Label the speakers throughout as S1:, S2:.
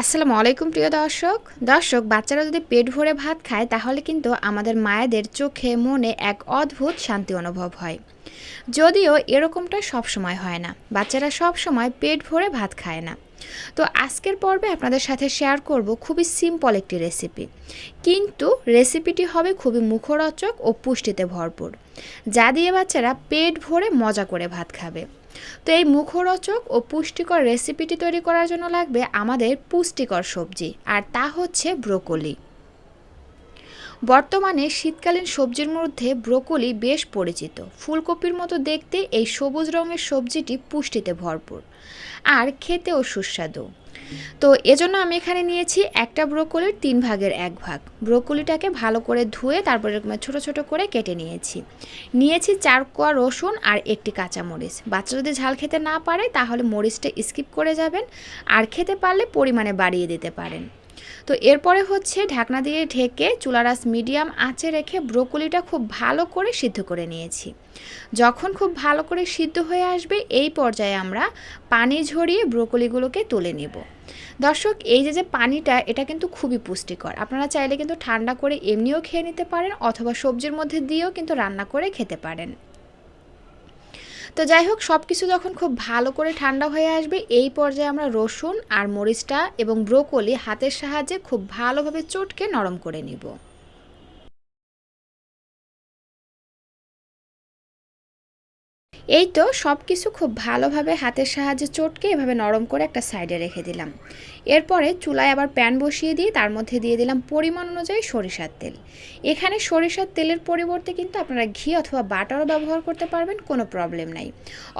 S1: আসসালামু আলাইকুম প্রিয় দর্শক। দর্শক, বাচ্চারা যদি পেট ভরে ভাত খায়, তাহলে কিন্তু আমাদের মায়েদের চোখে, মনে এক অদ্ভুত শান্তি অনুভব হয়। যদিও এরকমটা সব সময় হয় না। বাচ্চারা সব সময় পেট ভরে ভাত খায় না। তো আজকের পর্বে আপনাদের সাথে শেয়ার করব খুবই সিম্পল একটি রেসিপি কিন্তু রেসিপিটি হবে খুবই মুখরোচক ও পুষ্টিতে ভরপুর। যা দিয়ে বাচ্চারা পেট ভরে মজা করে ভাত খাবে। তো এই মুখরোচক ও পুষ্টিকর রেসিপিটি তৈরি করার জন্য লাগবে আমাদের পুষ্টিকর সবজি, আর তা হচ্ছে ব্রোকলি। বর্তমানে শীতকালীন সবজির মধ্যে ব্রোকলি বেশ পরিচিত। ফুলকপির মতো দেখতে এই সবুজ রঙের সবজিটি পুষ্টিতে ভরপুর, আর খেতেও সুস্বাদু। তো এজন্য আমি এখানে নিয়েছি একটা ব্রোকলির তিন ভাগের এক ভাগ। ব্রোকলিটাকে ভালো করে ধুয়ে তারপরে এরকম ছোট ছোট করে কেটে নিয়েছি। নিয়েছি চার কোয়া রসুন আর একটি কাঁচামরিচ। বাচ্চা যদি ঝাল খেতে না পারে তাহলে মরিচটা স্কিপ করে যাবেন। আর খেতে পারলে পরিমাণে বাড়িয়ে দিতে পারেন। তো এরপরে হচ্ছে ঢাকনা দিয়ে ঢেকে চুলারাস মিডিয়াম আঁচে রেখে ব্রোকলিটা খুব ভালো করে সিদ্ধ করে নিয়েছি। যখন খুব ভালো করে সিদ্ধ হয়ে আসবে, এই পর্যায়ে আমরা পানি ঝরিয়ে ব্রোকলিগুলোকে তুলে নেব। দর্শক, এই যে যে পানিটা, এটা কিন্তু খুবই পুষ্টিকর। আপনারা চাইলে কিন্তু ঠান্ডা করে এমনিও খেয়ে নিতে পারেন, অথবা সবজির মধ্যে দিয়েও কিন্তু রান্না করে খেতে পারেন। তো যাই হোক সব কিছু যখন খুব ভালো করে ঠান্ডা হয়ে আসবে, এই পর্যায়ে আমরা রসুন আর মরিচটা এবং ব্রোকলি হাতের সাহায্যে খুব ভালোভাবে চটকে নরম করে নিব। এই তো সব কিছু খুব ভালোভাবে হাতের সাহায্যে চটকে এভাবে নরম করে একটা সাইডে রেখে দিলাম। এরপরে চুলায় আবার প্যান বসিয়ে দিয়ে তার মধ্যে দিয়ে দিলাম পরিমাণ অনুযায়ী সরিষার তেল। এখানে সরিষার তেলের পরিবর্তে কিন্তু আপনারা ঘি অথবা বাটারও ব্যবহার করতে পারবেন, কোনো প্রবলেম নাই।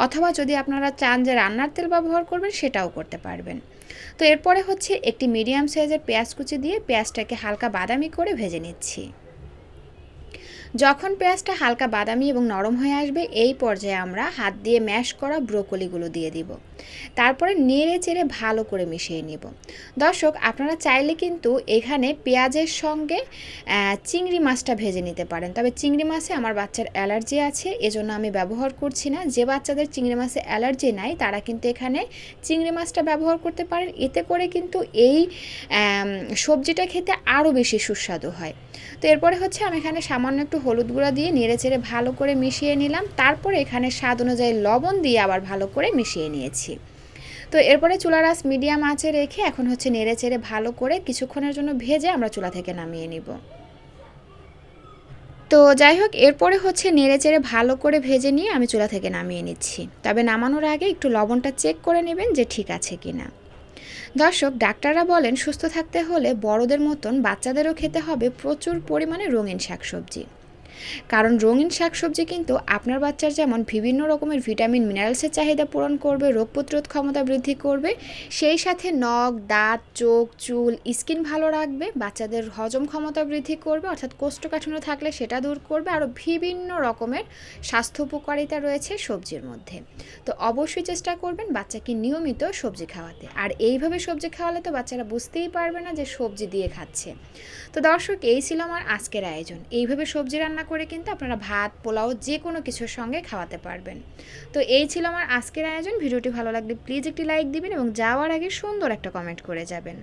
S1: অথবা যদি আপনারা চান যে রান্নার তেল ব্যবহার করবেন, সেটাও করতে পারবেন। তো এরপরে হচ্ছে একটি মিডিয়াম সাইজের পেঁয়াজ কুচি দিয়ে পেঁয়াজটাকে হালকা বাদামি করে ভেজে নিচ্ছি। যখন পেঁয়াজটা হালকা বাদামি এবং নরম হয়ে আসবে, এই পর্যায়ে আমরা হাত দিয়ে ম্যাশ করা ব্রোকলিগুলো দিয়ে দিব। তারপরে নেড়ে চেড়ে ভালো করে মিশিয়ে নিব। দর্শক, আপনারা চাইলে কিন্তু এখানে পেঁয়াজের সঙ্গে চিংড়ি মাছটা ভেজে নিতে পারেন। তবে চিংড়ি মাছে আমার বাচ্চার অ্যালার্জি আছে, এজন্য আমি ব্যবহার করছি না। যে বাচ্চাদের চিংড়ি মাছে অ্যালার্জি নাই, তারা কিন্তু এখানে চিংড়ি মাছটা ব্যবহার করতে পারেন। এতে করে কিন্তু এই সবজিটা খেতে আরও বেশি সুস্বাদু হয়। তো এরপরে হচ্ছে আমি এখানে সামান্য একটু হলুদ গুঁড়া দিয়ে নেড়ে চেড়ে ভালো করে মিশিয়ে নিলাম। তারপরে এখানে স্বাদ অনুযায়ী লবণ দিয়ে আবার ভালো করে মিশিয়ে নিয়েছি। তো এরপরে চুলার আঁচ মিডিয়াম আঁচে রেখে এখন হচ্ছে নেড়ে চেড়ে ভালো করে কিছুক্ষণের জন্য ভেজে আমরা চুলা থেকে নামিয়ে নিব। তো যাই হোক, এরপরে হচ্ছে নেড়ে চেড়ে ভালো করে ভেজে নিয়ে আমি চুলা থেকে নামিয়ে নিচ্ছি। তবে নামানোর আগে একটু লবণটা চেক করে নেবেন যে ঠিক আছে কি না দর্শক, ডাক্তাররা বলেন, সুস্থ থাকতে হলে বড়দের মতন বাচ্চাদেরও খেতে হবে প্রচুর পরিমাণে রঙিন শাকসবজি। কারণ রঙিন শাকসবজি কিন্তু আপনার বাচ্চার যেমন বিভিন্ন রকমের ভিটামিন মিনারেলসের চাহিদা পূরণ করবে, রোগ প্রতিরোধ ক্ষমতা বৃদ্ধি করবে, সেই সাথে নখ, দাঁত, চোখ, চুল, স্কিন ভালো রাখবে, বাচ্চাদের হজম ক্ষমতা বৃদ্ধি করবে, অর্থাৎ কোষ্ঠকাঠিন্য থাকলে সেটা দূর করবে, আরও বিভিন্ন রকমের স্বাস্থ্য উপকারিতা রয়েছে সবজির মধ্যে। তো অবশ্যই চেষ্টা করবেন বাচ্চাকে নিয়মিত সবজি খাওয়াতে। আর এইভাবে সবজি খাওয়ালে তো বাচ্চারা বুঝতেই পারবে না যে সবজি দিয়ে খাচ্ছে। তো দর্শক, এই ছিল আমার আজকের আয়োজন। এইভাবে সবজি রান্না করে কিন্তু আপনারা ভাত, পোলাও যে কোনো কিছুর সঙ্গে খাওয়াতে পারবেন। তো এই ছিল আমার আজকের আয়োজন। ভিডিওটি ভালো লাগলে প্লিজ একটি লাইক দিবেন এবং যাওয়ার আগে সুন্দর একটা কমেন্ট করে যাবেন।